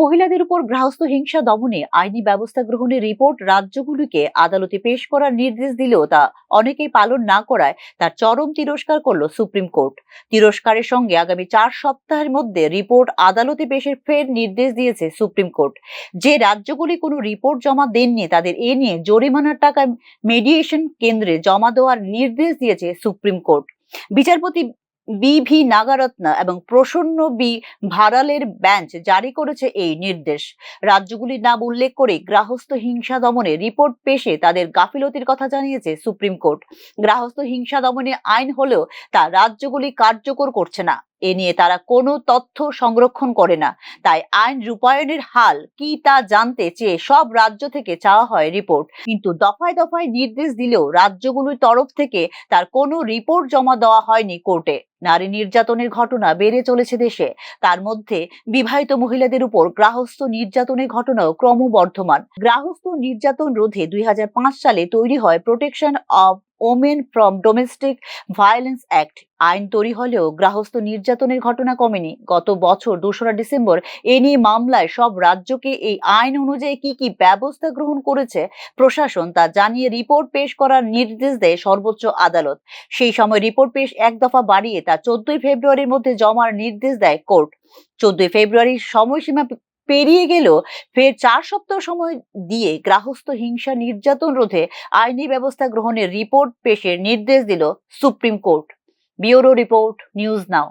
মহিলাদের উপর গৃহস্থ হিংসা দমনে আইনি ব্যবস্থা গ্রহণের রিপোর্ট রাজ্যগুলিকে আদালতে পেশ করার নির্দেশ দিলেও তা অনেকেই পালন না করায় তার চরম তিরস্কার করল সুপ্রিম কোর্ট। তিরস্কারের সঙ্গে আগামী চার সপ্তাহের মধ্যে রিপোর্ট আদালতে পেশের ফের নির্দেশ দিয়েছে সুপ্রিম কোর্ট। যে রাজ্যগুলি কোনো রিপোর্ট জমা দেননি তাদের এ নিয়ে জরিমানার টাকা মেডিয়েশন কেন্দ্রে জমা দেওয়ার নির্দেশ দিয়েছে সুপ্রিম কোর্ট। বিচারপতি বি ভি নাগারত্না এবং প্রসন্ন বি ভারালের বেঞ্চ জারি করেছে এই নির্দেশ। রাজ্যগুলির নাম উল্লেখ করে গ্রাহস্থ হিংসা দমনে রিপোর্ট পেশে তাদের গাফিলতির কথা জানিয়েছে সুপ্রিম কোর্ট। গ্রাহস্থ হিংসা দমনে আইন হলেও তা রাজ্যগুলি কার্যকর করছে না। এ নিয়ে তারা কোনো তথ্য সংরক্ষণ করে না। তাই আইন রূপায়ণের হাল কি তা জানতে চেয়ে সব রাজ্য থেকে চাওয়া হয় রিপোর্ট। কিন্তু দফায় দফায় নির্দেশ দিলেও রাজ্যগুলোর তরফ থেকে তার কোনো রিপোর্ট জমা দেওয়া হয়নি কোর্টে। নারী নির্যাতনের ঘটনা বেড়ে চলেছে দেশে। তার মধ্যে বিবাহিত মহিলাদের উপর গ্রাহস্থ নির্যাতনের ঘটনাও ক্রমবর্ধমান। গ্রাহস্থ নির্যাতন রোধে দুই হাজার পাঁচ সালে তৈরি হয় protection of women from domestic violence act আইন তৈরি হলেও গ্রাহস্থ নির্যাতনের ঘটনা কমেনি। গত বছর দোসরা ডিসেম্বর এ নিয়ে মামলায় সব রাজ্যকে এই আইন অনুযায়ী কি কি ব্যবস্থা গ্রহণ করেছে প্রশাসন তা জানিয়ে রিপোর্ট পেশ করার নির্দেশ দেয় সর্বোচ্চ আদালত। সেই সময় রিপোর্ট পেশ এক দফা বাড়িয়ে তা চোদ্দই ফেব্রুয়ারির মধ্যে জমার নির্দেশ দেয় কোর্ট। চোদ্দই ফেব্রুয়ারির সময়সীমা পেরিয়ে গেলেও ফের চার সপ্তাহ সময় দিয়ে গ্রাহস্থ হিংসা নির্যাতন রোধে আইনি ব্যবস্থা গ্রহণের রিপোর্ট পেশের নির্দেশ দিল Supreme Court. Bureau report, news now.